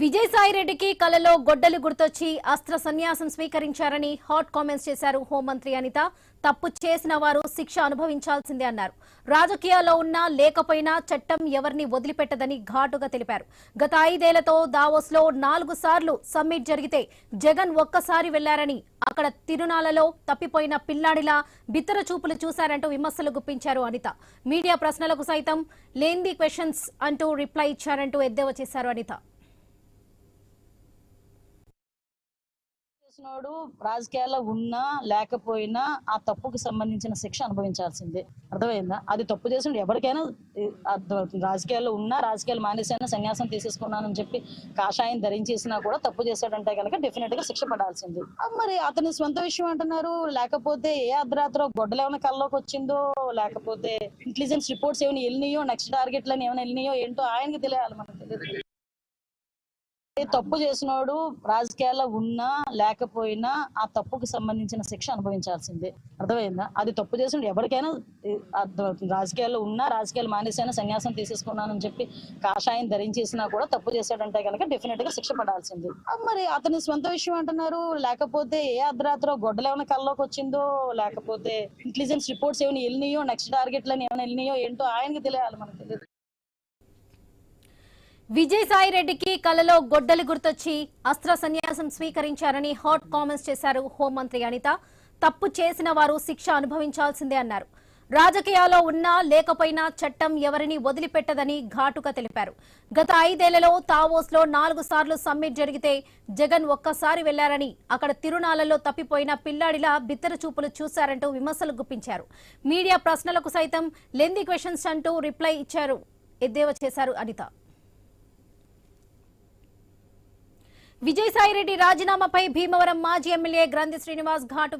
విజయసాయిరెడ్డికి కలలో గొడ్డలు గుర్తొచ్చి అస్త్ర సన్యాసం స్వీకరించారని హాట్ కామెంట్స్ చేశారు హోంమంత్రి అనిత. తప్పు చేసిన వారు శిక్ష అనుభవించాల్సిందే అన్నారు. రాజకీయాల్లో ఉన్నా లేకపోయినా చట్టం ఎవరిని వదిలిపెట్టదని ఘాటుగా తెలిపారు. గత ఐదేళ్ళతో దావోస్లో నాలుగు సార్లు సమ్మిట్ జరిగితే జగన్ ఒక్కసారి వెళ్ళారని అక్కడ తిరునాలలో తప్పిపోయిన పిల్లాడిలా బిత్తర చూపులు చూశారంటూ విమర్శలు గుప్పించారు అనిత. మీడియా ప్రశ్నలకు సైతం లేంది క్వశ్చన్స్ అంటూ రిప్లై ఇచ్చారంటూ ఎద్దేవా చేశారు అనిత. చేసినోడు రాజకీయాల్లో ఉన్నా లేకపోయినా ఆ తప్పుకు సంబంధించిన శిక్ష అనుభవించాల్సిందే. అర్థమైందా? అది తప్పు చేసిన ఎవరికైనా అర్థమవుతుంది రాజకీయాల్లో ఉన్నా రాజకీయాలు మానేసైనా సన్యాసం తీసేసుకున్నానని చెప్పి కాషాయం ధరించేసినా కూడా తప్పు చేశాడంటే కనుక డెఫినెట్గా శిక్ష పడాల్సింది. మరి అతని స్వంత విషయం అంటున్నారు. లేకపోతే ఏ అర్ధరాత్రో గొడ్డలు ఏమైనా కల్లోకి వచ్చిందో లేకపోతే ఇంటెలిజెన్స్ రిపోర్ట్స్ ఏమైనా వెళ్ళినాయో నెక్స్ట్ టార్గెట్లని ఏమైనా వెళ్ళినాయో ఏంటో ఆయనకి తెలియాలి మనకు. తెలియదు తప్పు చేసినోడు రాజకీయాల్లో ఉన్నా లేకపోయినా ఆ తప్పుకు సంబంధించిన శిక్ష అనుభవించాల్సిందే. అర్థమైందా? అది తప్పు చేసిన ఎవరికైనా అర్థమవుతుంది రాజకీయాల్లో ఉన్నా రాజకీయాలు మానేసైనా సన్యాసం తీసేసుకున్నానని చెప్పి కాషాయం ధరించేసినా కూడా తప్పు చేశాడంటే కనుక డెఫినెట్గా శిక్ష పడాల్సింది. మరి అతని స్వంత విషయం అంటున్నారు. లేకపోతే ఏ అర్ధరాత్రో గొడ్డలు ఏమైనా కల్లోకి వచ్చిందో లేకపోతే ఇంటెలిజెన్స్ రిపోర్ట్స్ ఏమైనా వెళ్ళినాయో నెక్స్ట్ టార్గెట్లని ఏమైనా వెళ్ళినాయో ఏంటో ఆయనకి తెలియాలి మనకు. తెలియదు విజయసాయి రెడ్డికి కలలో గొడ్డలి గుర్తొచ్చి అస్త్ర సన్యాసం స్వీకరించారని హాట్ కామెంట్స్ చేశారు హోంమంత్రి అనిత. తప్పు చేసిన వారు శిక్ష అనుభవించాల్సిందే అన్నారు. రాజకీయాల్లో ఉన్నా లేకపోయినా చట్టం ఎవరిని వదిలిపెట్టదని ఘాటుగా తెలిపారు. గత ఐదేళ్ళలో తావోస్లో నాలుగు సార్లు సమ్మిట్ జరిగితే జగన్ ఒక్కసారి వెళ్ళారని అక్కడ తిరునాళ్ళలో తప్పిపోయిన పిల్లాడిలా బిత్తర చూపులు చూశారంటూ విమర్శలు గుప్పించారు. మీడియా ప్రశ్నలకు సైతం లెంది క్వశ్చన్స్ అంటూ రిప్లై ఇచ్చారు. ఎద్దేవా చేశారు అనిత. విజయసాయిరెడ్డి రాజీనామాపై భీమవరం మాజీ ఎమ్మెల్యే గ్రంథి శ్రీనివాస్ ఘాటు